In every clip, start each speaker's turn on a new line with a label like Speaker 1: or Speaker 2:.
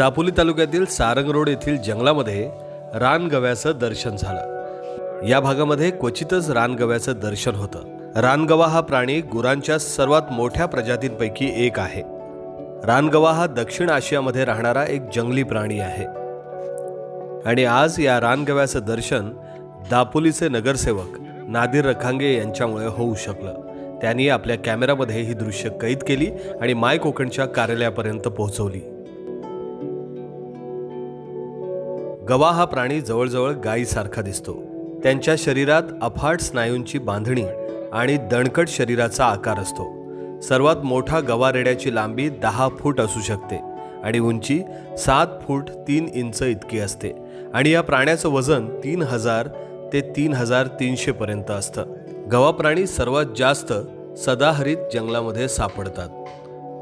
Speaker 1: दापोली तालुक्यातील सारंग रोड येथील जंगलामध्ये रानगव्याचं दर्शन झालं. या भागामध्ये क्वचितच रानगव्याचं दर्शन होतं. रानगवा हा प्राणी गुरांच्या सर्वात मोठ्या प्रजातींपैकी एक आहे. रानगवा हा दक्षिण आशियामध्ये राहणारा एक जंगली प्राणी आहे. आणि आज या रानगव्याचं दर्शन दापोलीचे नगरसेवक नादिर रखांगे यांच्यामुळे होऊ शकलं. त्यांनी आपल्या कॅमेरामध्ये ही दृश्य कैद केली आणि माय कोकणच्या कार्यालयापर्यंत पोहोचवली. गवा हा प्राणी जवळजवळ गायीसारखा दिसतो. त्यांच्या शरीरात अफाट स्नायूंची बांधणी आणि दणकट शरीराचा आकार असतो. सर्वात मोठा गवा रेड्याची लांबी दहा फूट असू शकते आणि उंची सात फूट तीन इंच इतकी असते आणि या प्राण्याचं वजन तीन हजार ते तीन हजार तीनशे पर्यंत असतं. गवा प्राणी सर्वात जास्त सदाहरित जंगलामध्ये सापडतात.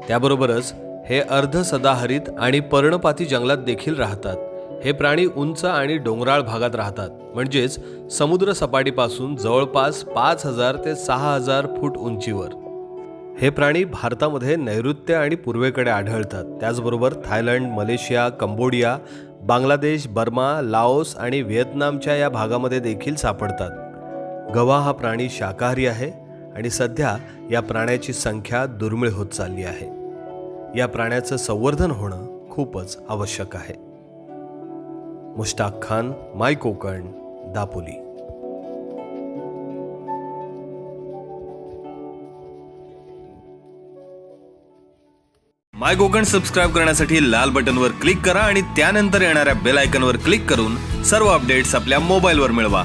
Speaker 1: त्याबरोबरच हे अर्ध सदाहरित आणि पर्णपाती जंगलात देखील राहतात. हे प्राणी उंच आणि डोंगराळ भागात राहतात. म्हणजेच समुद्र सपाटीपासून जवळपास पाच हजार ते सहा हजार फूट उंचीवर. हे प्राणी भारतामध्ये नैऋत्य आणि पूर्वेकडे आढळतात. त्याचबरोबर Thailand Malaysia Cambodia Bangladesh Burma Laos आणि व्हिएतनामच्या या भागामध्ये देखील सापडतात. गवा हा प्राणी शाकाहारी आहे आणि सध्या या प्राण्याची संख्या दुर्मिळ होत चालली आहे. या प्राण्याचं संवर्धन होणं खूपच आवश्यक आहे. Mushtaq Khan my Konkan Dapoli. My Konkan subscribe करण्यासाठी लाल बटनवर क्लिक करा आणि त्यानंतर येणाऱ्या बेल आयकनवर क्लिक करून सर्व अपडेट्स आपल्या मोबाईलवर मिळवा.